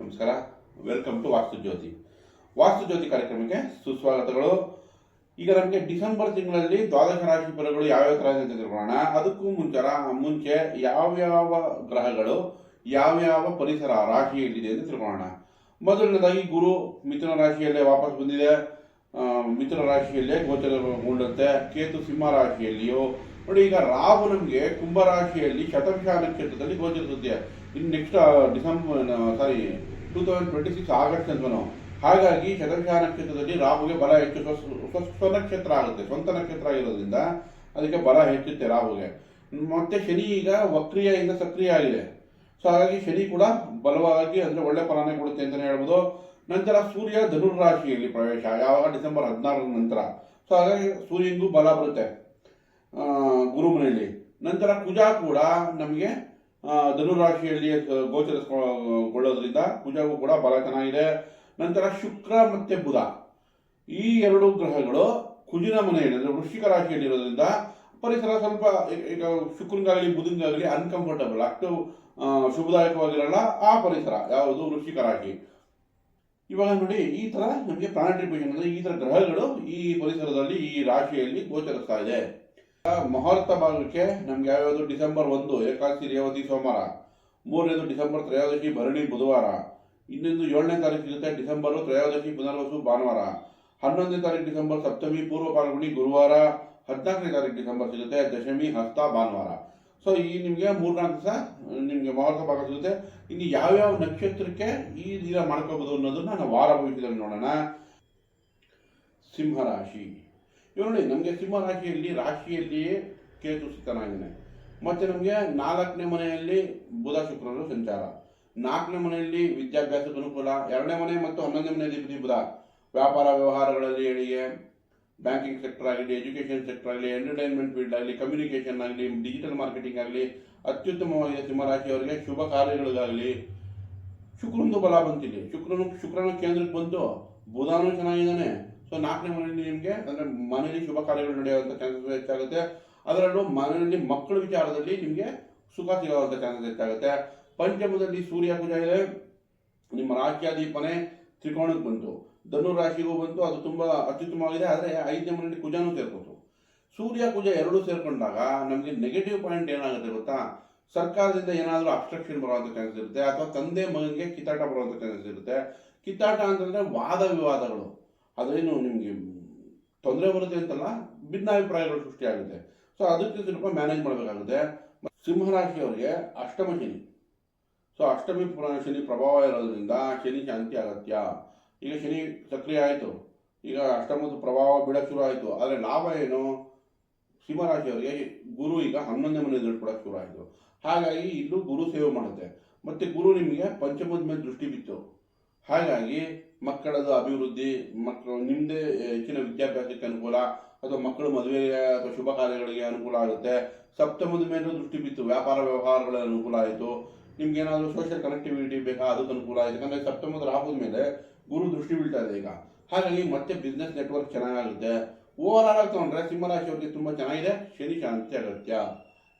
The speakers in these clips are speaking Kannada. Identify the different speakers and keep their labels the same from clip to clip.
Speaker 1: ನಮಸ್ಕಾರ. ವೆಲ್ಕಮ್ ಟು ವಾಸ್ತು ಜ್ಯೋತಿ ವಾಸ್ತು ಜ್ಯೋತಿ ಕಾರ್ಯಕ್ರಮಕ್ಕೆ ಸುಸ್ವಾಗತಗಳು. ಈಗ ನಮಗೆ ಡಿಸೆಂಬರ್ ತಿಂಗಳಲ್ಲಿ ದ್ವಾದಶ ರಾಶಿ ಫಲಗಳು ಯಾವ್ಯಾವ ಥರ ಅಂತ ತಿಳ್ಕೊಳ್ಳೋಣ. ಅದಕ್ಕೂ ಮುಂಚರ ಮುಂಚೆ ಯಾವ್ಯಾವ ಗ್ರಹಗಳು, ಯಾವ್ಯಾವ ಪರಿಸರ ರಾಶಿಯಲ್ಲಿದೆ ಅಂತ ತಿಳ್ಕೊಳ್ಳೋಣ. ಮೊದಲನೇದಾಗಿ ಗುರು ಮಿಥುನ ರಾಶಿಯಲ್ಲೇ ವಾಪಸ್ ಬಂದಿದೆ. ಮಿಥುನ ರಾಶಿಯಲ್ಲೇ ಗೋಚರಗೊಂಡಂತೆ ಕೇತು ಸಿಂಹ ರಾಶಿಯಲ್ಲಿಯೂ, ನೋಡಿ ಈಗ ರಾಹು ನಮಗೆ ಕುಂಭ ರಾಶಿಯಲ್ಲಿ ಶತಭಿಷ ನಕ್ಷತ್ರದಲ್ಲಿ ಗೋಚರಿಸುತ್ತೆ. ಇನ್ನು ನೆಕ್ಸ್ಟ್ ಡಿಸೆಂಬರ್ ಸಾರಿ two thousand twenty six August ನಾವು. ಹಾಗಾಗಿ ಶತಭಿಷ ನಕ್ಷತ್ರದಲ್ಲಿ ರಾಹುಗೆ ಬಲ ಹೆಚ್ಚು ಸ್ವ- ನಕ್ಷತ್ರ ಆಗುತ್ತೆ, ಸ್ವಂತ ನಕ್ಷತ್ರ ಆಗಿರೋದ್ರಿಂದ ಅದಕ್ಕೆ ಬಲ ಹೆಚ್ಚುತ್ತೆ ರಾಹುಗೆ. ಮತ್ತೆ ಶನಿ ಈಗ ವಕ್ರಿಯಿಂದ ಸಕ್ರಿಯ ಆಗಿದೆ. ಸೊ ಹಾಗಾಗಿ ಶನಿ ಕೂಡ ಬಲವಾಗಿ ಅಂದ್ರೆ ಒಳ್ಳೆ ಫಲಾನೆ ಕೊಡುತ್ತೆ ಅಂತಲೇ ಹೇಳ್ಬೋದು. ನಂತರ ಸೂರ್ಯ ಧನುರ್ ರಾಶಿಯಲ್ಲಿ ಪ್ರವೇಶ, ಯಾವಾಗ? ಡಿಸೆಂಬರ್ ಹದಿನಾರರ ನಂತರ. ಸೊ ಹಾಗಾಗಿ ಸೂರ್ಯನಿಗೂ ಬಲ ಬರುತ್ತೆ ಗುರುಮನೆಯಲ್ಲಿ. ನಂತರ ಕುಜ ಕೂಡ ನಮಗೆ ಧನುರ್ ರಾಶಿಯಲ್ಲಿ ಕುಜವು ಕುಜಗೂ ಕೂಡ ಬಲ ಚೆನ್ನಾಗಿದೆ. ನಂತರ ಶುಕ್ರ ಮತ್ತೆ ಬುಧ. ಈ ಎರಡು ಗ್ರಹಗಳು ಕುಜಿನ ಮನೆಯಲ್ಲಿ ಅಂದರೆ ವೃಶ್ಚಿಕ ರಾಶಿಯಲ್ಲಿರೋದ್ರಿಂದ ಪರಿಸರ ಸ್ವಲ್ಪ ಈಗ- ಶುಕ್ರನಿಗಾಗಲಿ, ಬುಧನಿಗಾಗಲಿ ಅನ್ಕಂಫರ್ಟಬಲ್ ಅಷ್ಟು ಶುಭದಾಯಕವಾಗಿರಲ್ಲ ಆ ಪರಿಸರ, ಯಾವುದು ವೃಶ್ಚಿಕ ರಾಶಿ. ಇವಾಗ ನೋಡಿ, ಈ ಥರ ನಮಗೆ ಪ್ಲಾನೆಟರಿ ಅಂದರೆ ಈ ಥರ ಗ್ರಹಗಳು ಈ ಪರಿಸರದಲ್ಲಿ, ಈ ರಾಶಿಯಲ್ಲಿ ಗೋಚರಿಸ್ತಾ ಇದೆ. ಮುಹೂರ್ತ ಭಾಗಕ್ಕೆ ನಮ್ಗೆ ಯಾವ್ಯಾವುದು ಡಿಸೆಂಬರ್ ಒಂದು, ಏಕಾದಶಿ, ರೇವತಿ, ಸೋಮವಾರ. ಮೂರನೇದು ಡಿಸೆಂಬರ್, ತ್ರಯೋದಶಿ, ಭರಣಿ, ಬುಧವಾರ. ಇನ್ನೊಂದು ಏಳನೇ ತಾರೀಕು ಸಿಗುತ್ತೆ ಡಿಸೆಂಬರ್, ತ್ರಯೋದಶಿ, ಪುನರ್ವಸು, ಭಾನುವಾರ. ಹನ್ನೊಂದನೇ ತಾರೀಕು ಡಿಸೆಂಬರ್, ಸಪ್ತಮಿ, ಪೂರ್ವ ಪಾಲ್ಗುಣಿ, ಗುರುವಾರ. ಹದಿನಾಲ್ಕನೇ ತಾರೀಕು ಡಿಸೆಂಬರ್ ಸಿಗುತ್ತೆ, ದಶಮಿ, ಹಸ್ತ, ಭಾನುವಾರ. ಸೊ ಈ ನಿಮಗೆ ಮೂರ್ನಾಲ್ಕು ದಿವಸ ನಿಮಗೆ ಮುಹೂರ್ತ ಭಾಗ ಸಿಗುತ್ತೆ. ಇನ್ನು ಯಾವ್ಯಾವ ನಕ್ಷತ್ರಕ್ಕೆ ಈ ದಿನ ಮಾಡ್ಕೋಬಹುದು ಅನ್ನೋದನ್ನ ನಾವು ವಾರ ಭವಿಷ್ಯದಲ್ಲಿ ನೋಡೋಣ. ಸಿಂಹರಾಶಿ. ನೋಡಿ, ನಮಗೆ ಸಿಂಹರಾಶಿಯಲ್ಲಿ ರಾಶಿಯಲ್ಲಿಯೇ ಕೇತು ಸ್ಥಿತನಾಗಿದ್ದಾನೆ ಮತ್ತೆ ನಮಗೆ ನಾಲ್ಕನೇ ಮನೆಯಲ್ಲಿ ಬುಧ ಶುಕ್ರರು ಸಂಚಾರ. ನಾಲ್ಕನೇ ಮನೆಯಲ್ಲಿ ವಿದ್ಯಾಭ್ಯಾಸದ ಅನುಕೂಲ, ಎರಡನೇ ಮನೆ ಮತ್ತು ಹನ್ನೊಂದನೇ ಮನೆಯಲ್ಲಿ ಬುಧ. ವ್ಯಾಪಾರ ವ್ಯವಹಾರಗಳಲ್ಲಿ ಹೇಳಿಗೆ ಬ್ಯಾಂಕಿಂಗ್ ಸೆಕ್ಟರ್ ಆಗಲಿ ಎಜುಕೇಷನ್ ಸೆಕ್ಟರ್ ಆಗಲಿ ಎಂಟರ್ಟೈನ್ಮೆಂಟ್ ಫೀಲ್ಡ್ ಆಗಲಿ ಕಮ್ಯುನಿಕೇಷನ್ ಆಗಲಿ ಡಿಜಿಟಲ್ ಮಾರ್ಕೆಟಿಂಗ್ ಆಗಲಿ, ಅತ್ಯುತ್ತಮವಾಗಿದೆ ಸಿಂಹರಾಶಿಯವರಿಗೆ ಶುಭ ಕಾರ್ಯಗಳಿಗಾಗಲಿ. ಶುಕ್ರನದು ಬಲ ಬಂತಿಲ್ಲಿ ಶುಕ್ರನು, ಶುಕ್ರನ ಕೇಂದ್ರಕ್ಕೆ ಬಂತು ಬುಧಾನು ಚೆನ್ನಾಗಿದ್ದಾನೆ. ಸೊ ನಾಲ್ಕನೇ ಮನೆಯಲ್ಲಿ ನಿಮಗೆ, ಅಂದ್ರೆ ಮನೆಯಲ್ಲಿ ಶುಭ ಕಾರ್ಯಗಳು ನಡೆಯುವಂಥ ಚಾನ್ಸಸ್ ಹೆಚ್ಚಾಗುತ್ತೆ. ಅದರಲ್ಲೂ ಮನೆಯಲ್ಲಿ ಮಕ್ಕಳ ವಿಚಾರದಲ್ಲಿ ನಿಮಗೆ ಸುಖ ಸಿಗುವಂಥ ಚಾನ್ಸಸ್ ಹೆಚ್ಚಾಗುತ್ತೆ. ಪಂಚಮದಲ್ಲಿ ಸೂರ್ಯ ಕುಜ ಇದೆ ನಿಮ್ಮ ರಾಜ್ಯಾಧಿಪನೆ ತ್ರಿಕೋಣಕ್ಕೆ ಬಂತು. ಧನು ರಾಶಿಗೂ ಬಂತು. ಅದು ತುಂಬಾ ಅತ್ಯುತ್ತಮವಾಗಿದೆ. ಆದರೆ ಐದನೇ ಮನೆಯಲ್ಲಿ ಕುಜನೂ ಸೇರ್ಕೋತು. ಸೂರ್ಯ ಪೂಜೆ ಎರಡೂ ಸೇರ್ಕೊಂಡಾಗ ನಮಗೆ ನೆಗೆಟಿವ್ ಪಾಯಿಂಟ್ ಏನಾಗುತ್ತೆ ಗೊತ್ತಾ? ಸರ್ಕಾರದಿಂದ ಏನಾದರೂ ಅಬ್ಸ್ಟ್ರಕ್ಷನ್ ಬರುವಂಥ ಚಾನ್ಸಸ್ ಇರುತ್ತೆ. ಅಥವಾ ತಂದೆ ಮಗನಿಗೆ ಕಿತ್ತಾಟ ಬರುವಂಥ ಚಾನ್ಸಸ್ ಇರುತ್ತೆ. ಕಿತ್ತಾಟ ಅಂತಂದರೆ ವಾದ ವಿವಾದಗಳು. ಅದೇನು ನಿಮಗೆ ತೊಂದರೆ ಬರುತ್ತೆ ಅಂತಲ್ಲ, ಭಿನ್ನಾಭಿಪ್ರಾಯಗಳು ಸೃಷ್ಟಿಯಾಗುತ್ತೆ. ಸೊ ಅದಕ್ಕೆ ಸ್ವಲ್ಪ ಮ್ಯಾನೇಜ್ ಮಾಡಬೇಕಾಗುತ್ತೆ. ಸಿಂಹರಾಶಿಯವರಿಗೆ ಅಷ್ಟಮ ಶನಿ. ಸೊ ಅಷ್ಟಮಿ ಶನಿ ಪ್ರಭಾವ ಇರೋದ್ರಿಂದ ಶನಿ ಶಾಂತಿ ಅಗತ್ಯ. ಈಗ ಶನಿ ಸಕ್ರಿಯ ಆಯಿತು. ಈಗ ಅಷ್ಟಮದ ಪ್ರಭಾವ ಬಿಡಕ್ಕೆ ಶುರು ಆಯಿತು. ಆದರೆ ಲಾಭ ಏನು? ಸಿಂಹರಾಶಿಯವರಿಗೆ ಗುರು ಈಗ ಹನ್ನೊಂದನೇ ಮನೆ ಕೊಡಕ್ಕೆ ಶುರು ಆಯಿತು. ಹಾಗಾಗಿ ಇಲ್ಲೂ ಗುರು ಸೇವೆ ಮಾಡುತ್ತೆ. ಮತ್ತು ಗುರು ನಿಮಗೆ ಪಂಚಮದ ಮೇಲೆ ದೃಷ್ಟಿ ಬಿತ್ತು. ಹಾಗಾಗಿ ಮಕ್ಕಳದು ಅಭಿವೃದ್ಧಿ, ಮಕ್ಕಳು ನಿಮ್ಮದೇ ಹೆಚ್ಚಿನ ವಿದ್ಯಾಭ್ಯಾಸಕ್ಕೆ ಅನುಕೂಲ, ಅಥವಾ ಮಕ್ಕಳು ಮದುವೆಗೆ ಅಥವಾ ಶುಭ ಕಾರ್ಯಗಳಿಗೆ ಅನುಕೂಲ ಆಗುತ್ತೆ. ಸಪ್ತಮದ ಮೇಲೂ ದೃಷ್ಟಿ ಬಿತ್ತು, ವ್ಯಾಪಾರ ವ್ಯವಹಾರಗಳ ಅನುಕೂಲ ಆಯಿತು. ನಿಮ್ಗೆ ಏನಾದರೂ ಸೋಷಿಯಲ್ ಕನೆಕ್ಟಿವಿಟಿ ಬೇಕಾ ಅದಕ್ಕೆ ಅನುಕೂಲ ಆಯಿತು. ಯಾಕಂದರೆ ಸಪ್ತಮದ ರಾಹುದ ಮೇಲೆ ಗುರು ದೃಷ್ಟಿ ಬೀಳ್ತಾ ಇದೆ ಈಗ. ಹಾಗಾಗಿ ಮತ್ತೆ ಬಿಸ್ನೆಸ್ ನೆಟ್ವರ್ಕ್ ಚೆನ್ನಾಗಾಗುತ್ತೆ. ಓವರ್ ಆಲ್ ತಗೊಂಡ್ರೆ ಸಿಂಹರಾಶಿಯವರಿಗೆ ತುಂಬ ಚೆನ್ನಾಗಿದೆ. ಶನಿ ಶಾಂತಿ ಅಗತ್ಯ.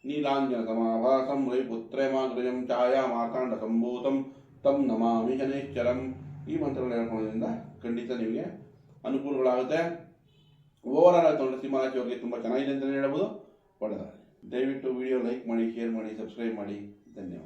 Speaker 1: ನೀಲಾಂಜನ ಸಮಾಭಾಸಂ ರೈ ಪುತ್ರೇಮಾಗ್ರಜಂ ಛಾಯಾ ಮಾರ್ತಾಂಡ ಸಂಭೂತಂ, ತಂ ನಮಾಮಿ ಶನೈಶ್ಚರಂ. ಈ ಮಂತ್ರಗಳು ಹೇಳ್ಕೊಳ್ಳೋದ್ರಿಂದ ಖಂಡಿತ ನಿಮಗೆ ಅನುಕೂಲಗಳಾಗುತ್ತೆ. ಓವರ್ ಆಲ್ ಸಿಂಹರಾಶಿ ಹೋಗಿ ತುಂಬ ಚೆನ್ನಾಗಿದೆ ಅಂತಲೇ ಹೇಳ್ಬೋದು. ಒಳ್ಳೆಯದಾಗಲಿ ದಯವಿಟ್ಟು ವಿಡಿಯೋ ಲೈಕ್ ಮಾಡಿ, ಶೇರ್ ಮಾಡಿ, ಸಬ್ಸ್ಕ್ರೈಬ್ ಮಾಡಿ. ಧನ್ಯವಾದ.